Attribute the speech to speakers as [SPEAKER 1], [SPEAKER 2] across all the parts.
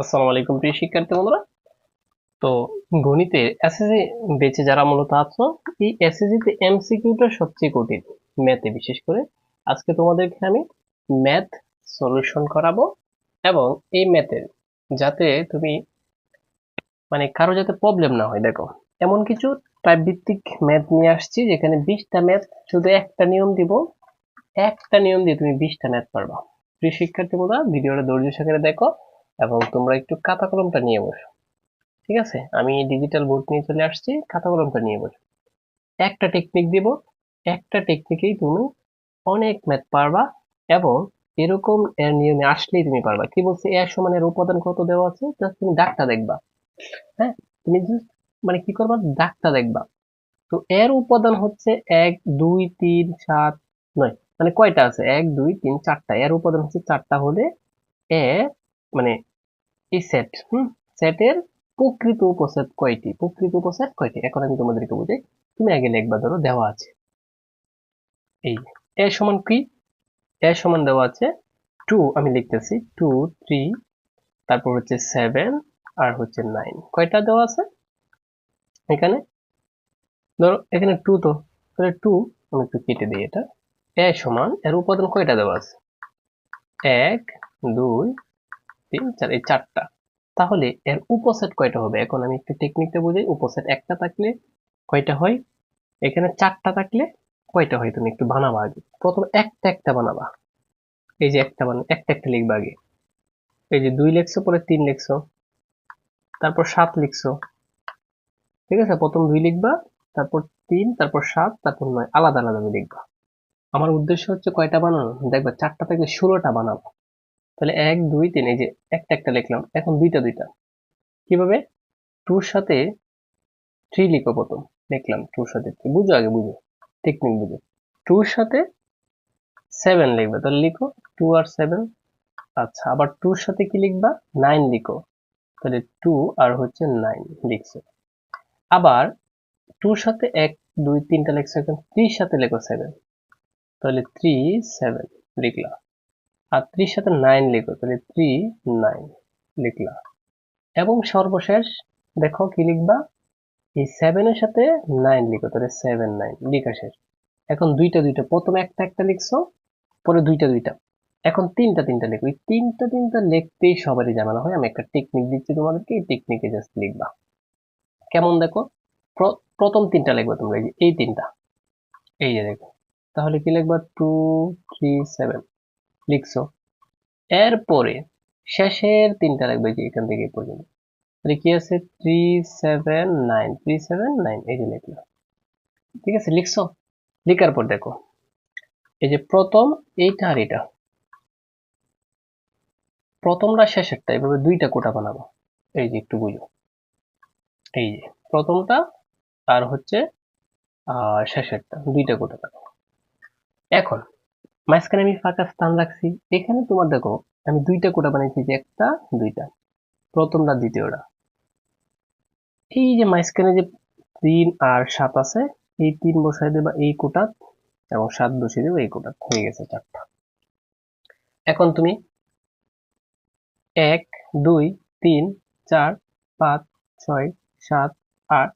[SPEAKER 1] আসসালামু আলাইকুম প্রিয় শিক্ষার্থী বন্ধুরা তো গণিতে এসএসসি বেঁচে যারা মূলত আছো এই তে এমসিকিউটা সবচেয়ে কঠিন ম্যাথে বিশেষ করে আজকে তোমাদেরকে আমি ম্যাথ সলিউশন করাবো এবং এই ম্যাথের যাতে তুমি মানে কারো যাতে প্রবলেম না হয় দেখো এমন কিছু টাইপ ভিত্তিক ম্যাথ নিয়ে আসছি যেখানে বিশটা ম্যাথ শুধু একটা নিয়ম দিব একটা নিয়ম দিয়ে তুমি বিশটা ম্যাথ পারবা প্রিয় শিক্ষার্থী বন্ধুরা ভিডিওটা ধৈর্য সহকারে দেখো এবং তোমরা একটু খাতা কলমটা নিয়ে বসো ঠিক আছে আমি ডিজিটাল বোর্ড নিয়ে চলে আসছি খাতা কলমটা নিয়ে বসো একটা টেকনিক দেব একটা টেকনিকেই তুমি অনেক ম্যাথ পারবা এবং এরকম এর নিয়মে আসলেই তুমি পারবা কি বলছে এর সমানের উপাদান কত দেওয়া আছে জাস্ট তুমি ডাকটা দেখবা হ্যাঁ তুমি জাস্ট মানে কি করবা ডাকটা দেখবা তো এর উপাদান হচ্ছে এক দুই তিন সাত নয় মানে কয়টা আছে এক দুই তিন চারটা এর উপাদান হচ্ছে চারটা হলে এ মানে এই সেট হুম সেটের প্রকৃত উপসেট কয়টি প্রকৃত উপসেট কয়টি এখন আমি তোমাদেরকে বুঝাই তুমি আগে লিখবা ধরো দেওয়া আছে এই এ সমান কি এ সমান দেওয়া আছে টু আমি লিখতেছি টু থ্রি তারপর হচ্ছে সেভেন আর হচ্ছে নাইন কয়টা দেওয়া আছে এখানে ধরো এখানে টু তো তাহলে টু আমি একটু কেটে দিই এটা এ সমান এর উপাদান কয়টা দেওয়া আছে এক দুই তিন চার এই চারটা তাহলে এর উপসেট কয়টা হবে এখন আমি একটু টেকনিকটা বুঝাই উপসেট একটা থাকলে কয়টা হয় এখানে চারটা থাকলে কয়টা হয় তুমি একটু বানাবা আগে প্রথম একটা একটা বানাবা এই যে একটা বানা একটা একটা লিখবা আগে এই যে দুই লিখছো পরে তিন লিখছো তারপর সাত লিখছো ঠিক আছে প্রথম দুই লিখবা তারপর তিন তারপর সাত তারপর নয় আলাদা আলাদা লিখবা আমার উদ্দেশ্য হচ্ছে কয়টা বানানো দেখবা চারটা থেকে ষোলোটা বানাবো তাহলে এক দুই তিন এই যে একটা একটা লিখলাম এখন দুইটা দুইটা কিভাবে টুর সাথে থ্রি লিখো প্রথম লিখলাম টুর সাথে বুঝো আগে বুঝো টেকনিক বুঝো টুর সাথে সেভেন লিখবে তাহলে লিখো টু আর সেভেন আচ্ছা আবার টুর সাথে কি লিখবা নাইন লিখো তাহলে টু আর হচ্ছে নাইন লিখছো আবার টুর সাথে এক দুই তিনটা লেখছো এখন থ্রির সাথে লেখো সেভেন তাহলে থ্রি সেভেন লিখলাম আর থ্রির সাথে নাইন লিখো তাহলে থ্রি নাইন লিখলা এবং সর্বশেষ দেখো কি লিখবা এই সেভেনের সাথে নাইন লিখো তাহলে সেভেন নাইন লিখা শেষ এখন দুইটা দুইটা প্রথমে একটা একটা লিখছো পরে দুইটা দুইটা এখন তিনটা তিনটা লিখো এই তিনটা তিনটা লিখতেই সবারই জানানো হয় আমি একটা টেকনিক দিচ্ছি তোমাদেরকে এই টেকনিকে জাস্ট লিখবা কেমন দেখো প্রথম তিনটা লিখবা তোমরা এই তিনটা এই যে দেখো তাহলে কি লিখবা টু থ্রি সেভেন লিখছো এরপরে শেষের তিনটা লাগবে যে এখান থেকে পর্যন্ত তাহলে কি আছে three seven nine three seven nine এই যে লিখলো ঠিক আছে লিখছো লিখার পর দেখো এই যে প্রথম এইটা আর এটা প্রথমটা শেষেরটা এভাবে দুইটা কোটা বানাবো এই যে একটু বুঝো এই যে প্রথমটা আর হচ্ছে শেষেরটা দুইটা কোটা বানাবো এখন মাঝখানে আমি ফাঁকা স্থান রাখছি এখানে তোমার দেখো আমি দুইটা কোটা বানিয়েছি যে একটা দুইটা প্রথমটা দ্বিতীয়টা এই যে মাঝখানে যে তিন আর সাত আছে এই তিন বসাই দেবা এই কোটাত এবং সাত বসিয়ে দেবো এই কোটাত হয়ে গেছে চারটা এখন তুমি এক দুই তিন চার পাঁচ ছয় সাত আট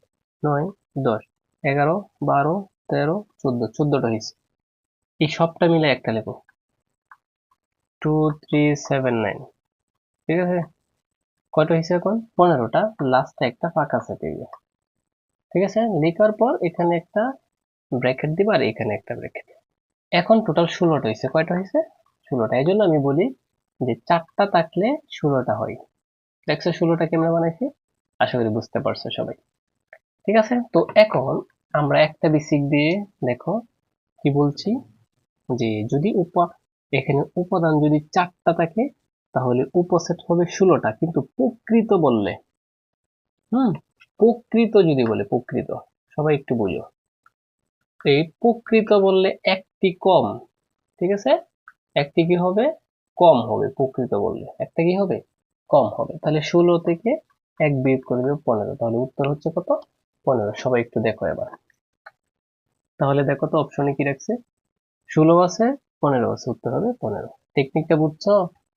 [SPEAKER 1] নয় দশ এগারো বারো তেরো চোদ্দ চোদ্দটা হয়েছে এই সবটা মিলে একটা লেখো টু থ্রি সেভেন নাইন ঠিক আছে কত হয়েছে এখন পনেরোটা লাস্টে একটা ফাঁকা সেটে ঠিক আছে লেখার পর এখানে একটা ব্র্যাকেট দিবা আর এখানে একটা ব্র্যাকেট এখন টোটাল ষোলোটা হয়েছে কয়টা হয়েছে ষোলোটা এই জন্য আমি বলি যে চারটা থাকলে ষোলোটা হয় দেখছো ষোলোটা কেমন বানাইছি আশা করি বুঝতে পারছো সবাই ঠিক আছে তো এখন আমরা একটা বেসিক দিয়ে দেখো কি বলছি যে যদি উপা এখানে উপাদান যদি চারটা থাকে তাহলে উপসেট হবে ষোলোটা কিন্তু প্রকৃত বললে হুম প্রকৃত যদি বলে প্রকৃত সবাই একটু বুঝো এই প্রকৃত বললে একটি কম ঠিক আছে একটি কি হবে কম হবে প্রকৃত বললে একটা কি হবে কম হবে তাহলে ষোলো থেকে এক বিয়োগ করে দেবে পনেরো তাহলে উত্তর হচ্ছে কত পনেরো সবাই একটু দেখো এবার তাহলে দেখো তো অপশনে কি রাখছে ষোলো আছে পনেরো আছে উত্তর হবে পনেরো টেকনিকটা বুঝছো